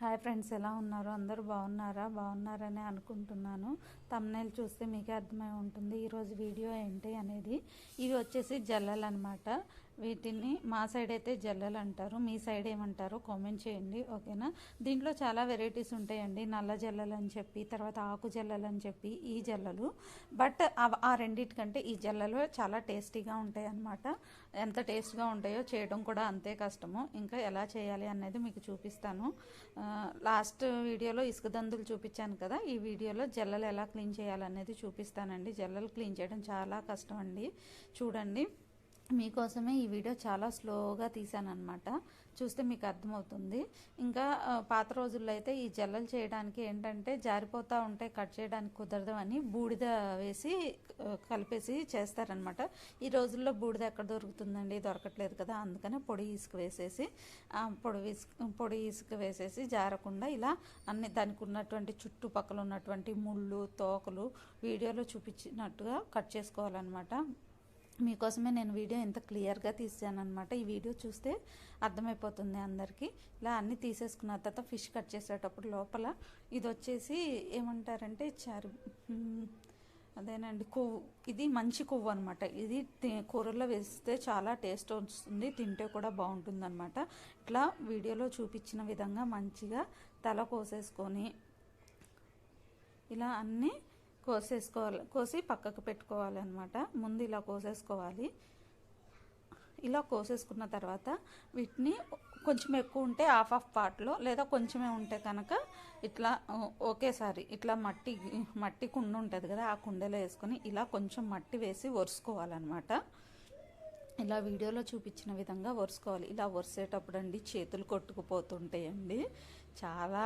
Hi friends ఎలా ఉన్నారు? అందరూ బాగున్నారా? బాగున్నారని అనుకుంటున్నాను. తమ్నైల్ చూస్తే మీకే అర్థమై ఉంటుంది ఈరోజు వీడియో ఏంటి అనేది. ఇవి వచ్చేసి జల్లలు అనమాట వీటిని మా సైడ్ అయితే జల్లలు అంటారు. మీ సైడ్ ఏమంటారు? కామెంట్ చేయండి. ఓకేనా? దీంట్లో చాలా వెరైటీస్ ఉంటాయండి. నల్ల జల్లలు అని చెప్పి తర్వాత ఆకు జల్లలు అని చెప్పి ఈ జల్లలు. బట్ ఆ రెండింటికంటే ఈ జల్లలు చాలా టేస్టీగా ఉంటాయి అన్నమాట ఎంత టేస్ట్గా ఉంటాయో చేయడం కూడా అంతే కష్టము. ఇంకా ఎలా చేయాలి అనేది మీకు చూపిస్తాను. లాస్ట్ వీడియోలో ఇసుక దందులు చూపించాను కదా. ఈ వీడియోలో జల్లలు ఎలా క్లీన్ చేయాలనేది చూపిస్తానండి. జల్లలు క్లీన్ చేయడం చాలా కష్టం అండి చూడండి. మీకోసమే ఈ వీడియో చాలా స్లోగా తీసాను అనమాట చూస్తే మీకు అర్థమవుతుంది. ఇంకా పాత రోజుల్లో అయితే ఈ జల్లలు చేయడానికి ఏంటంటే జారిపోతూ ఉంటే కట్ చేయడానికి కుదరదు అని బూడిద వేసి కలిపేసి చేస్తారనమాట ఈ రోజుల్లో బూడిద ఎక్కడ దొరుకుతుందండి? దొరకట్లేదు కదా అందుకనే పొడి ఇసుక వేసేసి పొడి ఇసుక పొడి ఇసుక వేసేసి జారకుండా ఇలా అన్ని దానికి ఉన్నటువంటి చుట్టుపక్కల ఉన్నటువంటి ముళ్ళు తోకలు వీడియోలో చూపించినట్టుగా కట్ చేసుకోవాలన్నమాట. మీకోసమే నేను వీడియో ఇంత క్లియర్గా తీసాను అనమాట ఈ వీడియో చూస్తే అర్థమైపోతుంది అందరికీ. ఇలా అన్నీ తీసేసుకున్న తర్వాత ఫిష్ కట్ చేసేటప్పుడు లోపల ఇది వచ్చేసి ఏమంటారంటే చారు అదేనండి కొవ్వు. ఇది మంచి కొవ్వు అనమాట ఇది కూరల్లో వేస్తే చాలా టేస్ట్ వస్తుంది తింటే కూడా బాగుంటుంది అనమాట ఇట్లా వీడియోలో చూపించిన విధంగా మంచిగా తల కోసేసుకొని ఇలా అన్నీ కోసేసుకోవాలి. కోసి పక్కకు పెట్టుకోవాలన్నమాట. ముందు ఇలా కోసేసుకోవాలి. ఇలా కోసేసుకున్న తర్వాత వీటిని కొంచెం ఎక్కువ ఉంటే హాఫ్ ఆఫ్ పార్ట్లో లేదా కొంచెమే ఉంటే కనుక ఇట్లా ఒకేసారి ఇట్లా మట్టి మట్టి కుండ ఉంటుంది కదా ఆ కుండలో వేసుకొని ఇలా కొంచెం మట్టి వేసి ఒరుసుకోవాలన్నమాట. ఇలా వీడియోలో చూపించిన విధంగా ఒరుసుకోవాలి. ఇలా ఒరిసేటప్పుడు అండి చేతులు కొట్టుకుపోతుంటాయండి. చాలా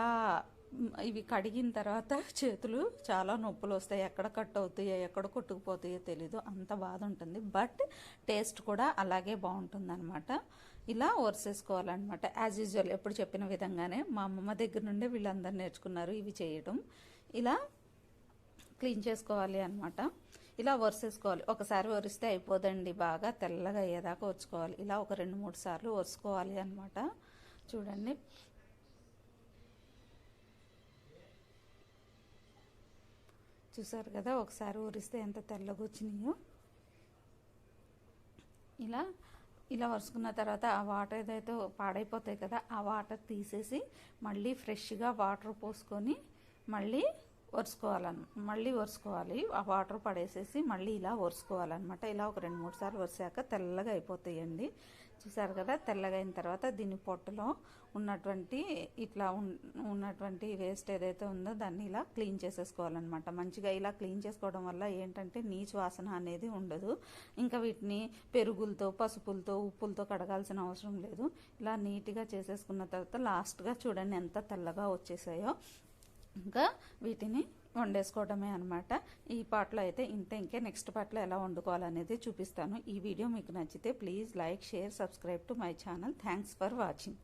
ఇవి కడిగిన తర్వాత చేతులు చాలా నొప్పులు వస్తాయి. ఎక్కడ కట్ అవుతాయో ఎక్కడ కొట్టుకుపోతాయో తెలీదు. అంత బాధ ఉంటుంది. బట్ టేస్ట్ కూడా అలాగే బాగుంటుంది అనమాట ఇలా ఒరిసేసుకోవాలన్నమాట యాజ్ యూజువల్ ఎప్పుడు చెప్పిన విధంగానే మా అమ్మమ్మ దగ్గర నుండే వీళ్ళందరూ నేర్చుకున్నారు ఇవి చేయడం. ఇలా క్లీన్ చేసుకోవాలి అనమాట ఇలా వరుసేసుకోవాలి ఒకసారి వరిస్తే అయిపోదండి. బాగా తెల్లగా అయ్యేదాకా వచ్చుకోవాలి ఇలా ఒక రెండు మూడు సార్లు వరుసుకోవాలి అనమాట చూడండి. చూసారు కదా ఒకసారి ఊరిస్తే ఎంత తెల్లగా వచ్చినాయో. ఇలా ఇలా వరుసుకున్న తర్వాత ఆ వాటర్ ఏదైతే పాడైపోతాయి కదా ఆ వాటర్ తీసేసి మళ్ళీ ఫ్రెష్గా వాటర్ పోసుకొని మళ్ళీ వరుసుకోవాలను మళ్ళీ వరుసుకోవాలి. ఆ వాటర్ పడేసేసి మళ్ళీ ఇలా వరుసుకోవాలన్నమాట. ఇలా ఒక రెండు మూడు సార్లు వరిసాక తెల్లగా అయిపోతాయండి. చూసారు కదా తెల్లగా అయిన తర్వాత దీని పొట్టలో ఉన్నటువంటి ఇట్లా ఉన్నటువంటి వేస్ట్ ఏదైతే ఉందో దాన్ని ఇలా క్లీన్ చేసేసుకోవాలన్నమాట. మంచిగా ఇలా క్లీన్ చేసుకోవడం వల్ల ఏంటంటే నీచు వాసన అనేది ఉండదు. ఇంకా వీటిని పెరుగులతో పసుపులతో ఉప్పులతో కడగాల్సిన అవసరం లేదు. ఇలా నీట్గా చేసేసుకున్న తర్వాత లాస్ట్గా చూడండి ఎంత తెల్లగా వచ్చేసాయో. ఇంకా వీటిని వండేసుకోవడమే అనమాట ఈ పాటలో అయితే ఇంత. ఇంకే నెక్స్ట్ పాటలో ఎలా వండుకోవాలనేది చూపిస్తాను. ఈ వీడియో మీకు నచ్చితే please like share subscribe to my channel. Thanks for watching.